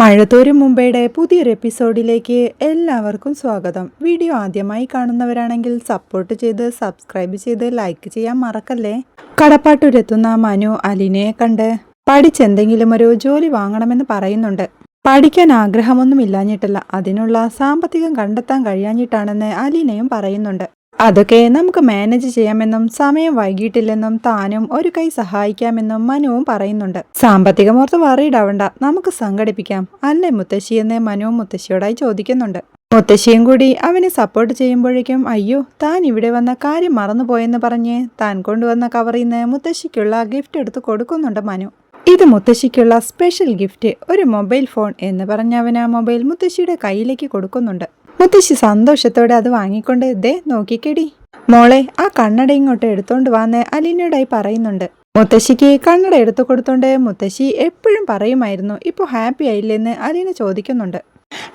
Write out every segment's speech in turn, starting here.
മഴത്തോരും മുംബൈയുടെ പുതിയൊരു എപ്പിസോഡിലേക്ക് എല്ലാവർക്കും സ്വാഗതം. വീഡിയോ ആദ്യമായി കാണുന്നവരാണെങ്കിൽ സപ്പോർട്ട് ചെയ്ത് സബ്സ്ക്രൈബ് ചെയ്ത് ലൈക്ക് ചെയ്യാൻ മറക്കല്ലേ? കടപ്പാട്ടൂരെത്തുന്ന മനു അലിനെ കണ്ട് പഠിച്ചെന്തെങ്കിലും ഒരു ജോലി വാങ്ങണമെന്ന് പറയുന്നുണ്ട്. പഠിക്കാൻ ആഗ്രഹമൊന്നും ഇല്ലാഞ്ഞിട്ടല്ല അതിനുള്ള സാമ്പത്തികം കണ്ടെത്താൻ കഴിയാഞ്ഞിട്ടാണെന്ന് അലീനയും പറയുന്നുണ്ട്. അതൊക്കെ നമുക്ക് മാനേജ് ചെയ്യാമെന്നും സമയം വൈകിട്ടില്ലെന്നും താനും ഒരു കൈ സഹായിക്കാമെന്നും മനുവും പറയുന്നുണ്ട്. സാമ്പത്തികമോർത്ത് വറിയിടാവണ്ട നമുക്ക് സംഘടിപ്പിക്കാം. അല്ലേ മുത്തശ്ശി എന്ന് മനുവും മുത്തശ്ശിയോടായി ചോദിക്കുന്നുണ്ട്. മുത്തശ്ശിയും കൂടി അവനെ സപ്പോർട്ട് ചെയ്യുമ്പോഴേക്കും അയ്യോ താൻ ഇവിടെ വന്ന കാര്യം മറന്നുപോയെന്ന് പറഞ്ഞ് താൻ കൊണ്ടുവന്ന കവറിൽ നിന്ന് മുത്തശ്ശിക്കുള്ള ഗിഫ്റ്റ് എടുത്ത് കൊടുക്കുന്നുണ്ട് മനു. ഇത് മുത്തശ്ശിക്കുള്ള സ്പെഷ്യൽ ഗിഫ്റ്റ് ഒരു മൊബൈൽ ഫോൺ എന്ന് പറഞ്ഞ് അവൻ ആ മൊബൈൽ മുത്തശ്ശിയുടെ കയ്യിലേക്ക് കൊടുക്കുന്നുണ്ട്. മുത്തശ്ശി സന്തോഷത്തോടെ അത് വാങ്ങിക്കൊണ്ട് ദേ നോക്കിക്കെടി. മോളെ ആ കണ്ണട ഇങ്ങോട്ട് എടുത്തോണ്ട് വാന്ന് അലീനയോടായി പറയുന്നുണ്ട്. മുത്തശ്ശിക്ക് കണ്ണട എടുത്തു കൊടുത്തോണ്ട് മുത്തശ്ശി എപ്പോഴും പറയുമായിരുന്നു ഇപ്പോൾ ഹാപ്പി ആയില്ലെന്ന്? അലീന ചോദിക്കുന്നുണ്ട്.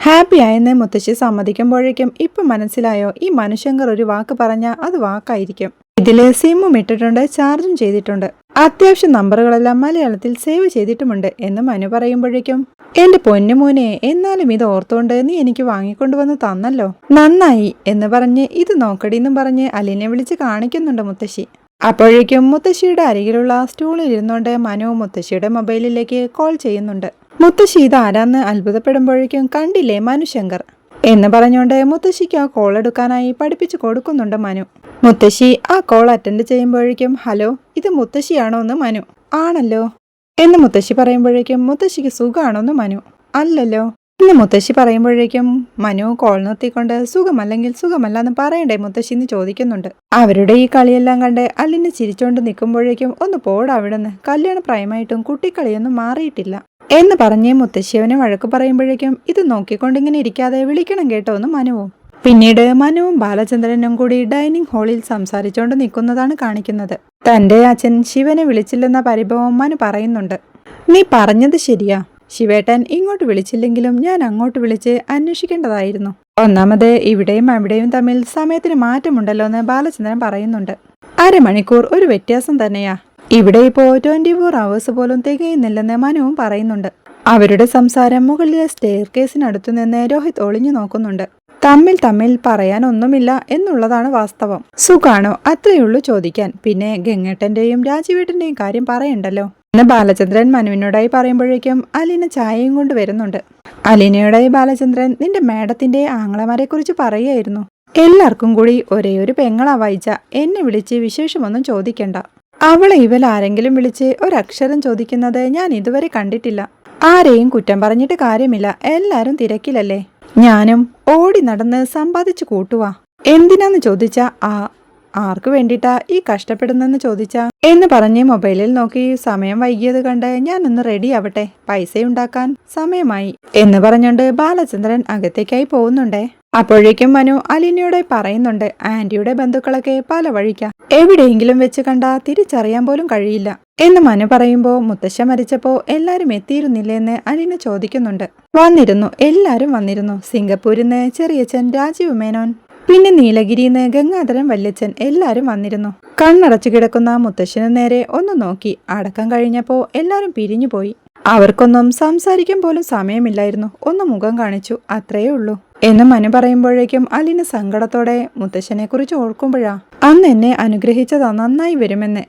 ഹാപ്പി ആയെന്ന് മുത്തശ്ശി സമ്മതിക്കുമ്പോഴേക്കും ഇപ്പൊ മനസ്സിലായോ? ഈ മനുഷ്യങ്കർ ഒരു വാക്ക് പറഞ്ഞാൽ അത് വാക്കായിരിക്കും. ഇതിൽ സിമ്മും ഇട്ടിട്ടുണ്ട് ചാർജും ചെയ്തിട്ടുണ്ട്. അത്യാവശ്യം നമ്പറുകളെല്ലാം മലയാളത്തിൽ സേവ് ചെയ്തിട്ടുമുണ്ട് എന്ന് മനു പറയുമ്പോഴേക്കും എന്റെ പൊന്നുമോനെ എന്നാലും ഇത് ഓർത്തുകൊണ്ട് നീ എനിക്ക് വാങ്ങിക്കൊണ്ടുവന്ന് തന്നല്ലോ. നന്നായി എന്ന് പറഞ്ഞ് ഇത് നോക്കടിന്നും പറഞ്ഞ് അലിനെ വിളിച്ച് കാണിക്കുന്നുണ്ട് മുത്തശ്ശി. അപ്പോഴേക്കും മുത്തശ്ശിയുടെ അരികിലുള്ള സ്റ്റൂളിൽ ഇരുന്നുകൊണ്ട് മനു മുത്തശ്ശിയുടെ മൊബൈലിലേക്ക് കോൾ ചെയ്യുന്നുണ്ട്. മുത്തശ്ശി ഇത് ആരാന്ന് അത്ഭുതപ്പെടുമ്പോഴേക്കും കണ്ടില്ലേ മനുശങ്കർ എന്ന് പറഞ്ഞുകൊണ്ട് മുത്തശ്ശിക്ക് ആ കോൾ എടുക്കാനായി പഠിപ്പിച്ചു കൊടുക്കുന്നുണ്ട് മനു. മുത്തശ്ശി ആ കോൾ അറ്റൻഡ് ചെയ്യുമ്പോഴേക്കും ഹലോ ഇത് മുത്തശ്ശിയാണോ എന്ന് മനു. ആണല്ലോ. എന്ന് മുത്തശ്ശി പറയുമ്പോഴേക്കും മുത്തശ്ശിക്ക് സുഖമാണോ എന്ന് മനു. അല്ലല്ലോ. എന്ന് മുത്തശ്ശി പറയുമ്പോഴേക്കും മനു കോൾ നിർത്തിക്കൊണ്ട് സുഖമല്ലെങ്കിൽ സുഖമല്ല എന്ന് പറയണ്ടേ മുത്തശ്ശി എന്ന് ചോദിക്കുന്നുണ്ട്. അവരുടെ ഈ കളിയെല്ലാം കണ്ട് അല്ലിന് ചിരിച്ചോണ്ട് നിൽക്കുമ്പോഴേക്കും ഒന്ന് പോടാ അവിടുന്ന്. കല്യാണ പ്രായമായിട്ടും കുട്ടിക്കളിയൊന്നും മാറിയിട്ടില്ല. എന്ന് പറഞ്ഞ് മുത്തശ്ശിയവനെ വഴക്ക് പറയുമ്പോഴേക്കും ഇത് നോക്കിക്കൊണ്ടിങ്ങനെ ഇരിക്കാതെ വിളിക്കണം കേട്ടോ എന്ന് മനുവും. പിന്നീട് മനുവും ബാലചന്ദ്രനും കൂടി ഡൈനിങ് ഹാളിൽ സംസാരിച്ചുകൊണ്ട് നിൽക്കുന്നതാണ് കാണിക്കുന്നത്. തന്റെ അച്ഛൻ ശിവനെ വിളിച്ചില്ലെന്ന പരിഭവം മനു പറയുന്നുണ്ട്. നീ പറഞ്ഞത് ശരിയാ. ശിവേട്ടൻ ഇങ്ങോട്ട് വിളിച്ചില്ലെങ്കിലും ഞാൻ അങ്ങോട്ട് വിളിച്ച് അന്വേഷിക്കേണ്ടതായിരുന്നു. ഒന്നാമത് ഇവിടെയും അവിടെയും തമ്മിൽ സമയത്തിന് മാറ്റമുണ്ടല്ലോ എന്ന് ബാലചന്ദ്രൻ പറയുന്നുണ്ട്. അരമണിക്കൂർ ഒരു വ്യത്യാസം തന്നെയാ. ഇവിടെ ഇപ്പോൾ ട്വന്റി ഫോർ അവേഴ്സ് പോലും തികയുന്നില്ലെന്ന് മനുവും പറയുന്നുണ്ട്. അവരുടെ സംസാരം മുകളിലെ സ്റ്റെയർ കേസിനടുത്തു നിന്ന് രോഹിത് ഒളിഞ്ഞു നോക്കുന്നുണ്ട്. തമ്മിൽ തമ്മിൽ പറയാനൊന്നുമില്ല എന്നുള്ളതാണ് വാസ്തവം. സുഖാണോ? അത്രയുള്ളൂ ചോദിക്കാൻ. പിന്നെ ഗംഗേട്ടന്റെയും രാജീവേട്ടന്റെയും കാര്യം പറയണ്ടല്ലോ? എന്ന് ബാലചന്ദ്രൻ മനുവിനോടായി പറയുമ്പോഴേക്കും അലീന ചായയും കൊണ്ട് വരുന്നുണ്ട്. അലീനയോടായി ബാലചന്ദ്രൻ നിന്റെ മേഡത്തിന്റെ ആങ്ങളമാരെ കുറിച്ച് പറയുമായിരുന്നു എല്ലാവർക്കും കൂടി ഒരേ ഒരു പെങ്ങളാ വായിച്ച എന്നെ വിളിച്ച് വിശേഷമൊന്നും ചോദിക്കണ്ട. അവളെ ഇവൽ ആരെങ്കിലും വിളിച്ച് ഒരക്ഷരം ചോദിക്കുന്നത് ഞാൻ ഇതുവരെ കണ്ടിട്ടില്ല. ആരെയും കുറ്റം പറഞ്ഞിട്ട് കാര്യമില്ല. എല്ലാരും തിരക്കിലല്ലേ? ഞാനും ഓടി നടന്ന് സമ്പാദിച്ചു കൂട്ടുവാ. എന്തിനാന്ന് ചോദിച്ച ആ ആർക്കു വേണ്ടിട്ടാ ഈ കഷ്ടപ്പെടുന്നെന്ന് ചോദിച്ചാ? എന്ന് പറഞ്ഞ് മൊബൈലിൽ നോക്കി സമയം വൈകിയത് കണ്ട് ഒന്ന് റെഡി ആവട്ടെ പൈസ ഉണ്ടാക്കാൻ. സമയമായി. എന്ന് പറഞ്ഞുകൊണ്ട് ബാലചന്ദ്രൻ അകത്തേക്കായി പോകുന്നുണ്ടേ. അപ്പോഴേക്കും മനു അലിനയോടെ പറയുന്നുണ്ട് ആന്റിയുടെ ബന്ധുക്കളൊക്കെ പല വഴിക്ക. എവിടെയെങ്കിലും വെച്ച് കണ്ടാ തിരിച്ചറിയാൻ പോലും കഴിയില്ല. എന്ന് മനു പറയുമ്പോ മുത്തശ്ശ മരിച്ചപ്പോ എല്ലാരും എത്തിയിരുന്നില്ലെന്ന് അലിന ചോദിക്കുന്നുണ്ട്. വന്നിരുന്നു എല്ലാരും വന്നിരുന്നു. സിംഗപ്പൂരിന്ന് ചെറിയച്ഛൻ രാജീവ് മേനോൻ. പിന്നെ നീലഗിരി ഗംഗാധരൻ വല്യച്ഛൻ എല്ലാവരും വന്നിരുന്നു. കണ്ണടച്ചു കിടക്കുന്ന മുത്തശ്ശന് നേരെ ഒന്ന് നോക്കി. അടക്കം കഴിഞ്ഞപ്പോ എല്ലാരും പിരിഞ്ഞുപോയി അവർക്കൊന്നും സംസാരിക്കാൻ പോലും സമയമില്ലായിരുന്നു. ഒന്ന് മുഖം കാണിച്ചു. അത്രയേ ഉള്ളൂ. എന്ന് മനു പറയുമ്പോഴേക്കും അലിന് സങ്കടത്തോടെ മുത്തശ്ശനെ കുറിച്ച് ഓർക്കുമ്പോഴാ അന്ന് എന്നെ അനുഗ്രഹിച്ചതാ നന്നായി വരുമെന്ന്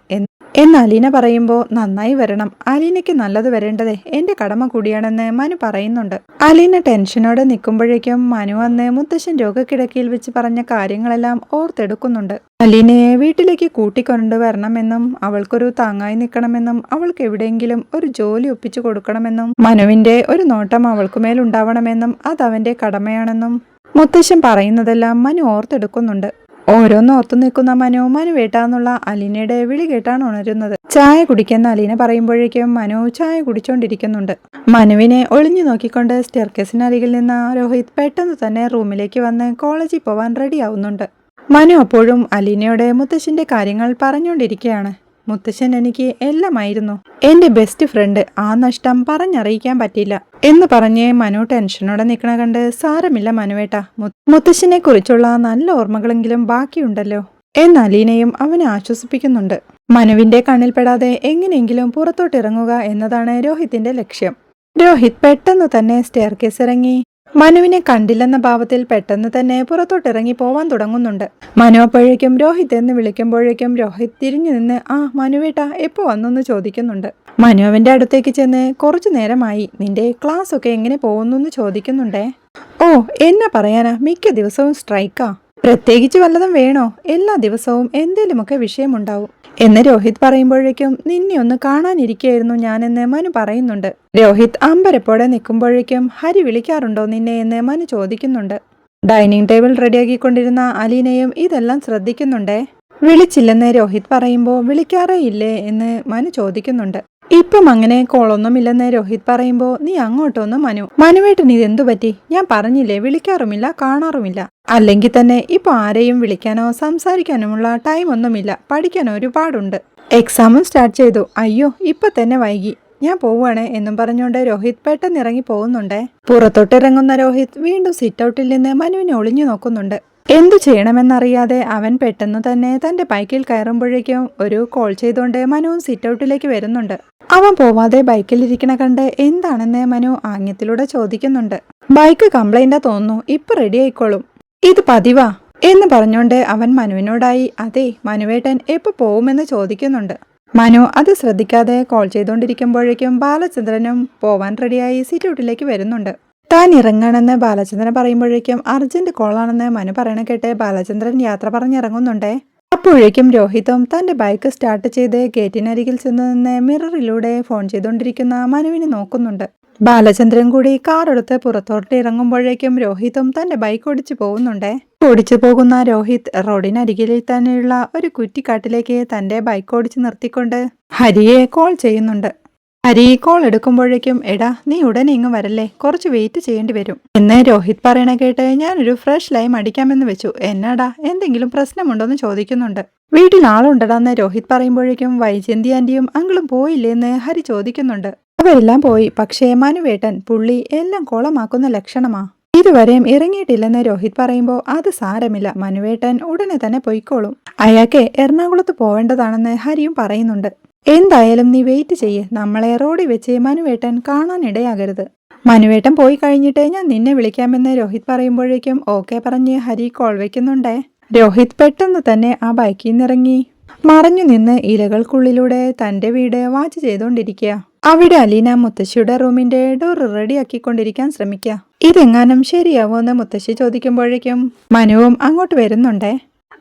എന്ന് അലീന പറയുമ്പോൾ നന്നായി വരണം. അലീനയ്ക്ക് നല്ലത് വരേണ്ടതേ എന്റെ കടമ കൂടിയാണെന്ന് മനു പറയുന്നുണ്ട്. അലീന ടെൻഷനോടെ നിൽക്കുമ്പോഴേക്കും മനു അന്ന് മുത്തശ്ശൻ രോഗക്കിടക്കയിൽ വെച്ച് പറഞ്ഞ കാര്യങ്ങളെല്ലാം ഓർത്തെടുക്കുന്നുണ്ട്. അലീനയെ വീട്ടിലേക്ക് കൂട്ടിക്കൊണ്ടു വരണമെന്നും അവൾക്കൊരു താങ്ങായി നിൽക്കണമെന്നും അവൾക്ക് എവിടെയെങ്കിലും ഒരു ജോലി ഒപ്പിച്ചു കൊടുക്കണമെന്നും മനുവിന്റെ ഒരു നോട്ടം അവൾക്കുമേൽ ഉണ്ടാവണമെന്നും അത് അവന്റെ കടമയാണെന്നും മുത്തശ്ശൻ പറയുന്നതെല്ലാം മനു ഓർത്തെടുക്കുന്നുണ്ട്. ഓരോന്ന് ഓർത്തു നിൽക്കുന്ന മനു മനു വേട്ടാന്നുള്ള അലീനയുടെ വിളി കേട്ടാണ് ഉണരുന്നത്. ചായ കുടിക്കുന്ന അലീന പറയുമ്പോഴേക്കും മനു ചായ കുടിച്ചോണ്ടിരിക്കുന്നുണ്ട്. മനുവിനെ ഒളിഞ്ഞു നോക്കിക്കൊണ്ട് സ്റ്റെർക്കേസിനരികിൽ നിന്ന് രോഹിത് പെട്ടെന്ന് തന്നെ റൂമിലേക്ക് വന്ന് കോളേജിൽ പോവാൻ റെഡിയാവുന്നുണ്ട് മനു അപ്പോഴും അലീനയുടെ മുത്തശ്ശിന്റെ കാര്യങ്ങൾ പറഞ്ഞുകൊണ്ടിരിക്കുകയാണ് മുത്തശ്ശൻ എനിക്ക് എല്ലാമായിരുന്നു. എന്റെ ബെസ്റ്റ് ഫ്രണ്ട് ആ നഷ്ടം പറഞ്ഞറിയിക്കാൻ പറ്റില്ല എന്ന് പറഞ്ഞ് മനു ടെൻഷനോടെ നിൽക്കണ കണ്ട് സാരമില്ല മനുവേട്ട. മുത്തശ്ശനെ കുറിച്ചുള്ള നല്ല ഓർമ്മകളെങ്കിലും ബാക്കിയുണ്ടല്ലോ. എന്ന് അലീനയും അവനെ ആശ്വസിപ്പിക്കുന്നുണ്ട്. മനുവിന്റെ കണ്ണിൽപ്പെടാതെ എങ്ങനെയെങ്കിലും പുറത്തോട്ടിറങ്ങുക എന്നതാണ് രോഹിത്തിന്റെ ലക്ഷ്യം. രോഹിത് പെട്ടെന്ന് തന്നെ സ്റ്റെയർ കേസ് ഇറങ്ങി മനുവിനെ കണ്ടില്ലെന്ന ഭാവത്തിൽ പെട്ടെന്ന് തന്നെ പുറത്തോട്ട് ഇറങ്ങി പോവാൻ തുടങ്ങുന്നുണ്ട്. മനു അപ്പോഴേക്കും രോഹിത് എന്ന് വിളിക്കുമ്പോഴേക്കും രോഹിത് തിരിഞ്ഞു നിന്ന് ആ മനുവേട്ട എപ്പോ വന്നെന്ന് ചോദിക്കുന്നുണ്ട്. മനു അവന്റെ അടുത്തേക്ക് ചെന്ന് കുറച്ചു നേരമായി നിന്റെ ക്ലാസ് ഒക്കെ എങ്ങനെ പോകുന്നു എന്ന് ചോദിക്കുന്നുണ്ടേ. ഓ എന്നാ പറയാനാ മിക്ക ദിവസവും സ്ട്രൈക്കാ. പ്രത്യേകിച്ച് വല്ലതും വേണോ? എല്ലാ ദിവസവും എന്തേലുമൊക്കെ വിഷയമുണ്ടാവും. എന്ന് രോഹിത് പറയുമ്പോഴേക്കും നിന്നെ ഒന്ന് കാണാനിരിക്കുകയായിരുന്നു ഞാനെന്ന് മനു പറയുന്നുണ്ട്. രോഹിത് അമ്പരപ്പോടെ നിൽക്കുമ്പോഴേക്കും ഹരി വിളിക്കാറുണ്ടോ നിന്നെ എന്ന് മനു ചോദിക്കുന്നുണ്ട്. ഡൈനിങ് ടേബിൾ റെഡിയാക്കിക്കൊണ്ടിരുന്ന അലീനയും ഇതെല്ലാം ശ്രദ്ധിക്കുന്നുണ്ടേ? വിളിച്ചില്ലെന്ന് രോഹിത് പറയുമ്പോൾ വിളിക്കാറേ ഇല്ലേ എന്ന് മനു ചോദിക്കുന്നുണ്ട്. ഇപ്പം അങ്ങനെ കോളൊന്നുമില്ലെന്ന് രോഹിത് പറയുമ്പോ നീ അങ്ങോട്ടൊന്ന് മനു. മനുവേട്ടൻ ഇത് എന്തു പറ്റി? ഞാൻ പറഞ്ഞില്ലേ വിളിക്കാറുമില്ല കാണാറുമില്ല. അല്ലെങ്കിൽ തന്നെ ഇപ്പൊ ആരെയും വിളിക്കാനോ സംസാരിക്കാനുമുള്ള ടൈം ഒന്നുമില്ല. പഠിക്കാൻ ഒരുപാടുണ്ട്. എക്സാമും സ്റ്റാർട്ട് ചെയ്തു. അയ്യോ ഇപ്പൊ തന്നെ വൈകി. ഞാൻ പോവുകയാണ് എന്നും പറഞ്ഞുകൊണ്ട് രോഹിത് പെട്ടെന്ന് ഇറങ്ങി പോകുന്നുണ്ടേ. പുറത്തോട്ടിറങ്ങുന്ന രോഹിത് വീണ്ടും സിറ്റ് ഔട്ടിൽ നിന്ന് മനുവിനെ ഒളിഞ്ഞു നോക്കുന്നുണ്ട്. എന്തു ചെയ്യണമെന്നറിയാതെ അവൻ പെട്ടെന്ന് തന്നെ തന്റെ ബൈക്കിൽ കയറുമ്പോഴേക്കും ഒരു കോൾ ചെയ്തുകൊണ്ട് മനുവും സിറ്റ് ഔട്ടിലേക്ക് വരുന്നുണ്ട്. അവൻ പോവാതെ ബൈക്കിൽ ഇരിക്കണ കണ്ട് എന്താണെന്ന് മനു ആംഗ്യത്തിലൂടെ ചോദിക്കുന്നുണ്ട്. ബൈക്ക് കംപ്ലൈന്റാ തോന്നുന്നു. ഇപ്പൊ റെഡി ആയിക്കോളും. ഇത് പതിവാ എന്ന് പറഞ്ഞുകൊണ്ട് അവൻ മനുവിനോടായി അതെ മനുവേട്ടൻ എപ്പോ പോവുമെന്ന് ചോദിക്കുന്നുണ്ട്. മനു അത് ശ്രദ്ധിക്കാതെ കോൾ ചെയ്തുകൊണ്ടിരിക്കുമ്പോഴേക്കും ബാലചന്ദ്രനും പോവാൻ റെഡിയായി സിറ്റൗട്ടിലേക്ക് വരുന്നുണ്ട്. താൻ ഇറങ്ങണമെന്ന് ബാലചന്ദ്രൻ പറയുമ്പോഴേക്കും അർജന്റ് കോളാണെന്ന് മനു പറയണ കേട്ട് ബാലചന്ദ്രൻ യാത്ര പറഞ്ഞിറങ്ങുന്നുണ്ടേ. അപ്പോഴേക്കും രോഹിതും തന്റെ ബൈക്ക് സ്റ്റാർട്ട് ചെയ്ത് ഗേറ്റിനരികിൽ ചെന്ന് നിന്ന് മിററിലൂടെ ഫോൺ ചെയ്തുകൊണ്ടിരിക്കുന്ന മനുവിനെ നോക്കുന്നുണ്ട്. ബാലചന്ദ്രൻ കൂടി കാർ എടുത്ത് പുറത്തോട്ട് ഇറങ്ങുമ്പോഴേക്കും രോഹിതും തന്റെ ബൈക്ക് ഓടിച്ചു പോകുന്നുണ്ടേ. ഓടിച്ചു പോകുന്ന രോഹിത് റോഡിനരികിൽ തന്നെയുള്ള ഒരു കുറ്റിക്കാട്ടിലേക്ക് തന്റെ ബൈക്ക് ഓടിച്ചു നിർത്തിക്കൊണ്ട് ഹരിയെ കോൾ ചെയ്യുന്നുണ്ട്. ഹരി കോൾ എടുക്കുമ്പോഴേക്കും എടാ നീ ഉടനെ ഇങ്ങ് വരല്ലേ? കുറച്ച് വെയിറ്റ് ചെയ്യേണ്ടി വരും. എന്ന് രോഹിത് പറയണ കേട്ട് ഞാനൊരു ഫ്രഷ് ലൈം അടിക്കാമെന്ന് വെച്ചു. എന്നാടാ എന്തെങ്കിലും പ്രശ്നമുണ്ടോന്ന് ചോദിക്കുന്നുണ്ട്. വീട്ടിൽ ആളുണ്ടടാന്ന് രോഹിത് പറയുമ്പോഴേക്കും വൈജന്തി ആന്റിയും അങ്കിളും പോയില്ലേന്ന് ഹരി ചോദിക്കുന്നുണ്ട്. അവരെല്ലാം പോയി പക്ഷേ മനുവേട്ടൻ പുള്ളി എല്ലാം കോളമാക്കുന്ന ലക്ഷണമാ. ഇതുവരെയും ഇറങ്ങിയിട്ടില്ലെന്ന് രോഹിത് പറയുമ്പോൾ അത് സാരമില്ല. മനുവേട്ടൻ ഉടനെ തന്നെ പൊയ്ക്കോളും. അയാൾക്ക് എറണാകുളത്ത് പോവേണ്ടതാണെന്ന് ഹരിയും പറയുന്നുണ്ട്. എന്തായാലും നീ വെയിറ്റ് ചെയ്യ്. നമ്മളെ റോഡിൽ വെച്ച് മനുവേട്ടൻ കാണാനിടയാകരുത് മനുവേട്ടൻ പോയി കഴിഞ്ഞിട്ട് ഞാൻ നിന്നെ വിളിക്കാമെന്ന് രോഹിത് പറയുമ്പോഴേക്കും ഓക്കെ പറഞ്ഞ് ഹരി കോൾ വെക്കുന്നുണ്ടേ. രോഹിത് പെട്ടെന്ന് തന്നെ ആ ബൈക്കിൽ നിന്നിറങ്ങി. മറഞ്ഞു നിന്ന് ഇലകൾക്കുള്ളിലൂടെ തന്റെ വീട് വാച്ച് ചെയ്തുകൊണ്ടിരിക്കുക അവിടെ അലീന മുത്തശ്ശിയുടെ റൂമിന്റെ ഡോർ റെഡിയാക്കിക്കൊണ്ടിരിക്കാൻ ശ്രമിക്കുക. ഇതെങ്ങാനും ശരിയാവോ എന്ന് മുത്തശ്ശി ചോദിക്കുമ്പോഴേക്കും മനുവും അങ്ങോട്ട് വരുന്നുണ്ടേ.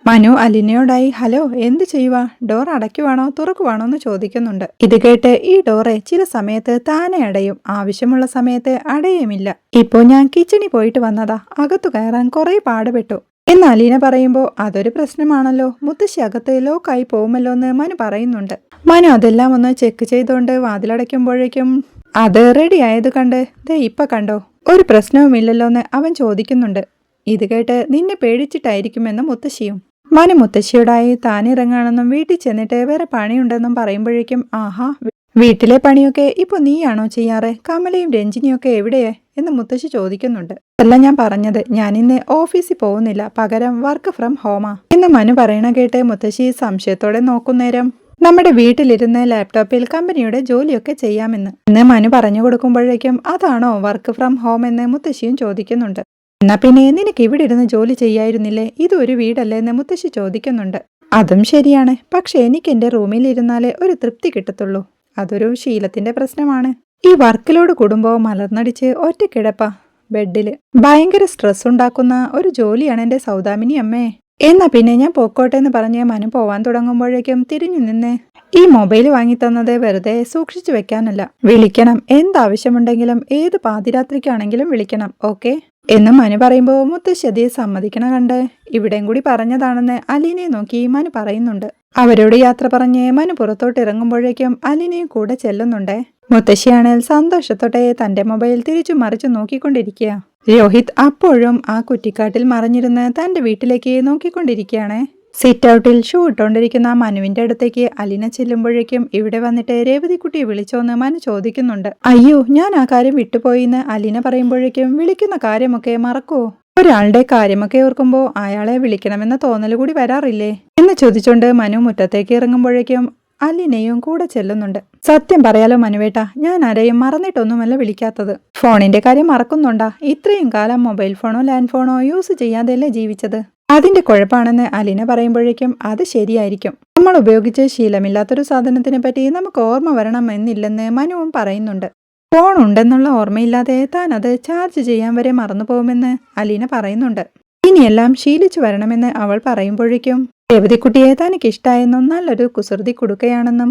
മനു അലിനയോടായി ഹലോ എന്ത് ചെയ്യുക ഡോർ അടയ്ക്കുവാണോ തുറക്കുവാണോ എന്ന് ചോദിക്കുന്നുണ്ട്. ഇത് കേട്ട് ഈ ഡോറെ ചില സമയത്ത് താനെ അടയും ആവശ്യമുള്ള സമയത്ത് അടയുമില്ല. ഇപ്പോ ഞാൻ കിച്ചണിൽ പോയിട്ട് വന്നതാ അകത്തു കയറാൻ കുറെ പാടുപെട്ടു. എന്ന് അലീന പറയുമ്പോൾ അതൊരു പ്രശ്നമാണല്ലോ മുത്തശ്ശി അകത്ത് ലോക്കായി പോകുമല്ലോ എന്ന് മനു പറയുന്നുണ്ട്. മനു അതെല്ലാം ഒന്ന് ചെക്ക് ചെയ്തുകൊണ്ട് വാതിലടയ്ക്കുമ്പോഴേക്കും അത് റെഡി ആയത് കണ്ട് ദേ ഇപ്പൊ കണ്ടോ ഒരു പ്രശ്നവുമില്ലല്ലോ എന്ന് അവൻ ചോദിക്കുന്നുണ്ട്. ഇത് കേട്ട് നിന്നെ പേടിച്ചിട്ടായിരിക്കുമെന്ന് മുത്തശ്ശിയും മനു മുത്തശ്ശിയോടായി താനിറങ്ങാണെന്നും വീട്ടിൽ ചെന്നിട്ട് വേറെ പണിയുണ്ടെന്നും പറയുമ്പോഴേക്കും ആഹാ വീട്ടിലെ പണിയൊക്കെ ഇപ്പൊ നീയാണോ ചെയ്യാറ്? കമലയും രഞ്ജിനിയൊക്കെ എവിടെയേ? എന്ന് മുത്തശ്ശി ചോദിക്കുന്നുണ്ട്. അല്ല ഞാൻ പറഞ്ഞത് ഞാൻ ഇന്ന് ഓഫീസിൽ പോകുന്നില്ല. പകരം വർക്ക് ഫ്രം ഹോമാ. എന്ന് മനു പറയണ കേട്ട് മുത്തശ്ശി സംശയത്തോടെ നോക്കുന്നേരം നമ്മുടെ വീട്ടിലിരുന്ന് ലാപ്ടോപ്പിൽ കമ്പനിയുടെ ജോലിയൊക്കെ ചെയ്യാമെന്ന്. ഇന്ന് മനു പറഞ്ഞു കൊടുക്കുമ്പോഴേക്കും അതാണോ വർക്ക് ഫ്രം ഹോം? എന്ന് മുത്തശ്ശിയും ചോദിക്കുന്നുണ്ട്. എന്നാ പിന്നെ നിനക്ക് ഇവിടെ ഇരുന്ന് ജോലി ചെയ്യായിരുന്നില്ലേ? ഇതൊരു വീടല്ലേ എന്ന് മുത്തശ്ശി ചോദിക്കുന്നുണ്ട്. അതും ശരിയാണ്. പക്ഷെ എനിക്ക് എന്റെ റൂമിൽ ഇരുന്നാലേ ഒരു തൃപ്തി കിട്ടത്തുള്ളൂ. അതൊരു ശീലത്തിന്റെ പ്രശ്നമാണ്. ഈ വർക്കിലോട് കുടുംബവും മലർന്നടിച്ച് ഒറ്റക്കിടപ്പ. ബെഡിൽ ഭയങ്കര സ്ട്രെസ് ഉണ്ടാക്കുന്ന ഒരു ജോലിയാണ് എന്റെ സൗദാമിനി അമ്മേ. എന്നാ പിന്നെ ഞാൻ പോക്കോട്ടെ എന്ന് പറഞ്ഞ് മനു പോവാൻ തുടങ്ങുമ്പോഴേക്കും തിരിഞ്ഞു നിന്ന് ഈ മൊബൈൽ വാങ്ങിത്തന്നത് വെറുതെ സൂക്ഷിച്ചു വെക്കാനല്ല. വിളിക്കണം. എന്താവശ്യമുണ്ടെങ്കിലും ഏത് പാതിരാത്രിക്കാണെങ്കിലും വിളിക്കണം. ഓക്കെ? എന്ന് മനു പറയുമ്പോൾ മുത്തശ്ശി അതേ സമ്മതിക്കണ കണ്ട്. ഇവിടെയും കൂടി പറഞ്ഞതാണെന്ന് അലീനയെ നോക്കി മനു പറയുന്നുണ്ട്. അവരോട് യാത്ര പറഞ്ഞ് മനു പുറത്തോട്ട് ഇറങ്ങുമ്പോഴേക്കും അലീനയും കൂടെ ചെല്ലുന്നുണ്ട്. മുത്തശ്ശിയാണെങ്കിൽ സന്തോഷത്തോടെ തന്റെ മൊബൈൽ തിരിച്ചു മറിച്ചു നോക്കിക്കൊണ്ടിരിക്കുക. രോഹിത് അപ്പോഴും ആ കുറ്റിക്കാട്ടിൽ മറിഞ്ഞിരുന്ന് തന്റെ വീട്ടിലേക്ക് നോക്കിക്കൊണ്ടിരിക്കുകയാണ്. സിറ്റ് ഔട്ടിൽ ഷൂ ഇട്ടുകൊണ്ടിരിക്കുന്ന മനുവിന്റെ അടുത്തേക്ക് അലിന ചെല്ലുമ്പോഴേക്കും ഇവിടെ വന്നിട്ട് രേവതിക്കുട്ടിയെ വിളിച്ചോന്ന് മനു ചോദിക്കുന്നുണ്ട്. അയ്യോ ഞാൻ ആ കാര്യം വിട്ടുപോയിന്ന് അലിന പറയുമ്പോഴേക്കും വിളിക്കുന്ന കാര്യമൊക്കെ മറക്കോ. ഒരാളുടെ കാര്യമൊക്കെ ഓർക്കുമ്പോൾ അയാളെ വിളിക്കണമെന്ന തോന്നൽ കൂടി വരാറില്ലേ? എന്ന് ചോദിച്ചുകൊണ്ട് മനു മുറ്റത്തേക്ക് ഇറങ്ങുമ്പോഴേക്കും അലിനെയും കൂടെ ചെല്ലുന്നുണ്ട്. സത്യം പറയാലോ മനുവേട്ട ഞാൻ ആരെയും മറന്നിട്ടൊന്നുമല്ല വിളിക്കാത്തത്. ഫോണിന്റെ കാര്യം മറക്കുന്നുണ്ടാ ഇത്രയും കാലം മൊബൈൽ ഫോണോ ലാൻഡ് ഫോണോ യൂസ് ചെയ്യാതെയല്ലേ ജീവിച്ചത്? അതിന്റെ കുഴപ്പമാണെന്ന് അലീന പറയുമ്പോഴേക്കും അത് ശരിയായിരിക്കും. നമ്മൾ ഉപയോഗിച്ച് ശീലമില്ലാത്തൊരു സാധനത്തിനെ പറ്റി നമുക്ക് ഓർമ്മ വരണം എന്നില്ലെന്ന് മനുവും പറയുന്നുണ്ട്. ഫോൺ ഉണ്ടെന്നുള്ള ഓർമ്മയില്ലാതെ താൻ അത് ചാർജ് ചെയ്യാൻ വരെ മറന്നു പോകുമെന്ന് അലീന പറയുന്നുണ്ട്. ഇനിയെല്ലാം ശീലിച്ചു വരണമെന്ന് അവൾ പറയുമ്പോഴേക്കും രവതിക്കുട്ടിയെ തനിക്ക് ഇഷ്ടായെന്നും നല്ലൊരു കുസൃതി കൊടുക്കുകയാണെന്നും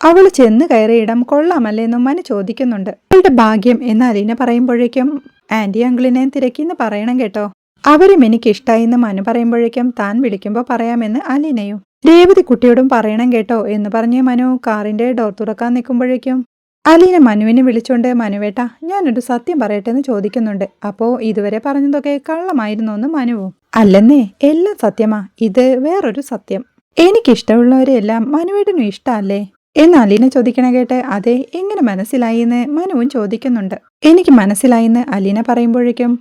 അവൾ ചെന്ന് കയറിയ ഇടം കൊള്ളാമല്ലേന്നും മനു ചോദിക്കുന്നുണ്ട്. അവളുടെ ഭാഗ്യം എന്ന് അലീന പറയുമ്പോഴേക്കും ആന്റി അങ്കിളിനെ തിരക്കിന്ന് പറയണം കേട്ടോ. അവരും എനിക്ക് ഇഷ്ടായെന്ന് മനു പറയുമ്പോഴേക്കും താൻ വിളിക്കുമ്പോൾ പറയാമെന്ന് അലീനയും. രേവതി കുട്ടിയോടും പറയണം കേട്ടോ എന്ന് പറഞ്ഞ് മനു കാറിന്റെ ഡോർ തുറക്കാൻ നിൽക്കുമ്പോഴേക്കും അലീന മനുവിനെ വിളിച്ചുകൊണ്ട് മനുവേട്ട ഞാനൊരു സത്യം പറയട്ടെ എന്ന് ചോദിക്കുന്നുണ്ട്. അപ്പോ ഇതുവരെ പറഞ്ഞതൊക്കെ കള്ളമായിരുന്നു എന്ന് മനുവും? അല്ലെന്നേ എല്ലാം സത്യമാ. ഇത് വേറൊരു സത്യം. എനിക്കിഷ്ടമുള്ളവരെല്ലാം മനുവേട്ടനും ഇഷ്ടമല്ലേ? എന്ന് അലീന ചോദിക്കണ കേട്ട് അതെ എങ്ങനെ മനസ്സിലായി എന്ന് മനുവും ചോദിക്കുന്നുണ്ട്. എനിക്ക് മനസ്സിലായി എന്ന് അലീന പറയുമ്പോഴേക്കും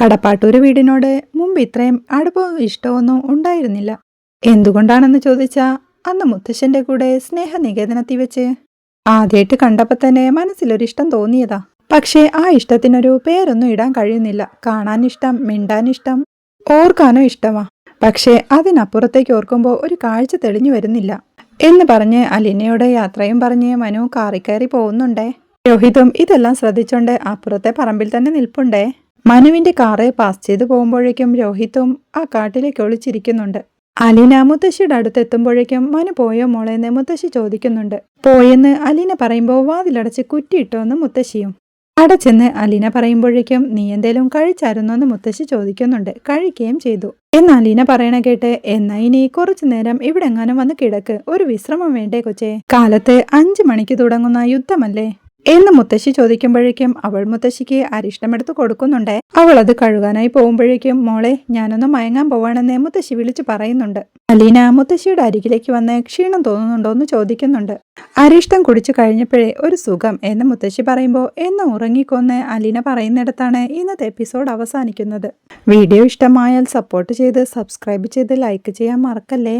കടപ്പാട്ടൂര് വീടിനോട് മുമ്പ് ഇത്രയും അടുപ്പവും ഇഷ്ടമൊന്നും ഉണ്ടായിരുന്നില്ല. എന്തുകൊണ്ടാണെന്ന് ചോദിച്ചാ അന്ന് മുത്തശ്ശന്റെ കൂടെ സ്നേഹ സ്നേഹനികേതനത്തിൽ വെച്ച്. ആദ്യമായിട്ട് കണ്ടപ്പോൾ തന്നെ മനസ്സിലൊരിഷ്ടം തോന്നിയതാ. പക്ഷേ ആ ഇഷ്ടത്തിനൊരു പേരൊന്നും ഇടാൻ കഴിയുന്നില്ല. കാണാൻ ഇഷ്ടം മിണ്ടാൻ ഇഷ്ടം ഓർക്കാനോ ഇഷ്ടമാ. പക്ഷേ അതിനപ്പുറത്തേക്ക് ഓർക്കുമ്പോൾ ഒരു കാഴ്ച തെളിഞ്ഞു വരുന്നില്ല. എന്ന് പറഞ്ഞ് അലിനയുടെ യാത്രയും പറഞ്ഞ് മനു കാറി കയറി പോകുന്നുണ്ടേ? രോഹിതും ഇതെല്ലാം ശ്രദ്ധിച്ചോണ്ട് അപ്പുറത്തെ പറമ്പിൽ തന്നെ നിൽപ്പുണ്ടേ? മനുവിന്റെ കാറ് പാസ് ചെയ്ത് പോകുമ്പോഴേക്കും രോഹിത്തും ആ കാട്ടിലേക്ക് ഒളിച്ചിരിക്കുന്നുണ്ട്. അലീന മുത്തശ്ശിയുടെ അടുത്ത് എത്തുമ്പോഴേക്കും മനു പോയോ മോളെന്ന് മുത്തശ്ശി ചോദിക്കുന്നുണ്ട്. പോയെന്ന് അലീന പറയുമ്പോൾ വാതിലടച്ച് കുറ്റിയിട്ടോന്ന് മുത്തശ്ശിയും. അടച്ചെന്ന് അലീന പറയുമ്പോഴേക്കും നീ എന്തേലും കഴിച്ചായിരുന്നോ എന്ന് മുത്തശ്ശി ചോദിക്കുന്നുണ്ട്. കഴിക്കുകയും ചെയ്തു. എന്ന് അലീന പറയണ കേട്ട് എന്നാ ഇനി കുറച്ചു നേരം ഇവിടെ എങ്ങാനും വന്ന് കിടക്ക്. ഒരു വിശ്രമം വേണ്ടേ കൊച്ചേ? കാലത്ത് അഞ്ചു മണിക്ക് തുടങ്ങുന്ന യുദ്ധമല്ലേ? എന്ന് മുത്തശ്ശി ചോദിക്കുമ്പോഴേക്കും അവൾ മുത്തശ്ശിക്ക് അരിഷ്ടമെടുത്ത് കൊടുക്കുന്നുണ്ട്. അവൾ അത് കഴുകാനായി പോകുമ്പോഴേക്കും മോളെ ഞാനൊന്ന് മയങ്ങാൻ പോവാണെന്ന് മുത്തശ്ശി വിളിച്ചു പറയുന്നുണ്ട്. അലീന മുത്തശ്ശിയുടെ അരികിലേക്ക് വന്ന് ക്ഷീണം തോന്നുന്നുണ്ടോ എന്ന് ചോദിക്കുന്നുണ്ട്. അരിഷ്ടം കുടിച്ചു കഴിഞ്ഞപ്പോഴേ ഒരു സുഖം എന്ന് മുത്തശ്ശി പറയുമ്പോൾ എന്ന് ഉറങ്ങിക്കൊന്ന് അലീന പറയുന്നിടത്താണ് ഇന്നത്തെ എപ്പിസോഡ് അവസാനിക്കുന്നത്. വീഡിയോ ഇഷ്ടമായാൽ സപ്പോർട്ട് ചെയ്ത് സബ്സ്ക്രൈബ് ചെയ്ത് ലൈക്ക് ചെയ്യാൻ മറക്കല്ലേ?